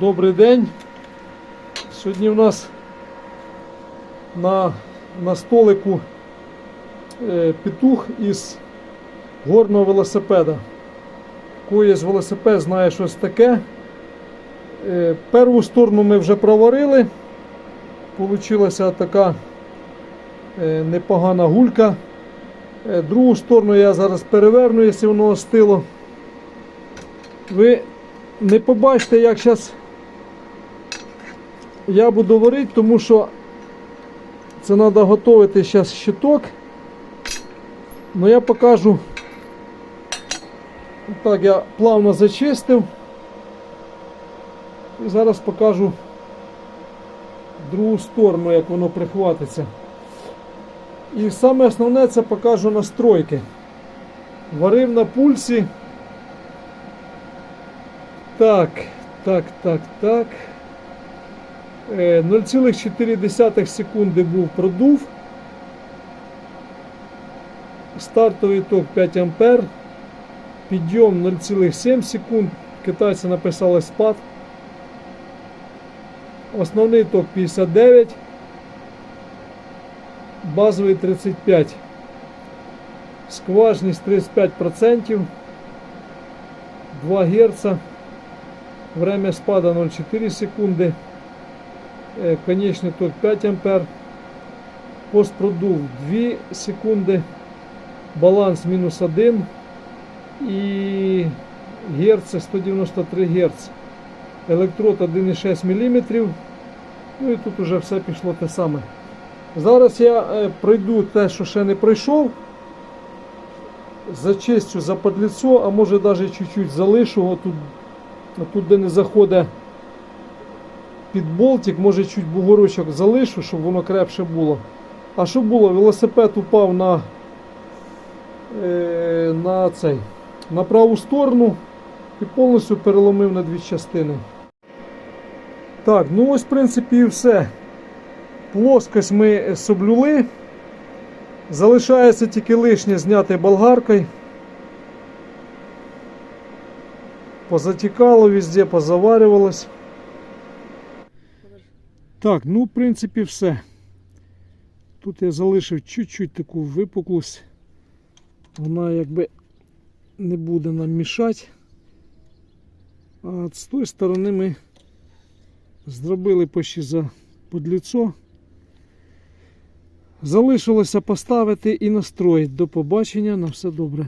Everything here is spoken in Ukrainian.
Добрий день. Сьогодні у нас на, на столику е, петух із горного велосипеда. Є велосипед, знає щось таке. Е, перву сторону ми вже проварили. Получилася така е, непогана гулька. Е, другу сторону я зараз переверну, якщо воно остило. Ви не побачите, як зараз я буду варити, тому що це треба готувати зараз щиток. Ну я покажу. Так, я плавно зачистив. І зараз покажу другу сторону, як воно прихватиться. І саме основне це покажу настройки. Варив на пульсі. Так, так, так, так. Е, 0,4 секунди був продув. Стартовий ток 5 ампер. Підйом 0,7 секунд. Китайці написали спад. Основний ток 59. Базовий 35. Скважність 35%. 2 Гц. Время спада 0,4 секунди. Е, Конечний ток 5 ампер. Постпродув 2 секунди. Баланс мінус 1. І Герц 193 Гц. Електрод 1,6 мм. Ну і тут уже все пішло те саме. Зараз я е, пройду те, що ще не пройшов. Зачистю за подліцо, а може навіть чуть-чуть залишу. Отут, отут де не заходить під болтик, може чуть бугорочок залишу, щоб воно крепше було. А що було? Велосипед упав на, е, на цей, на праву сторону і повністю переломив на дві частини. Так, ну ось в принципі і все. Плоскость ми соблюли. Залишається тільки лишнє зняти болгаркою. Позатікало везде, позаварювалось. Так, ну в принципі все. Тут я залишив чуть-чуть таку випуклость. Вона якби не буде нам мішати. А з тої сторони ми зробили почти за подліцо. Залишилося поставити і настроїти. До побачення, на все добре.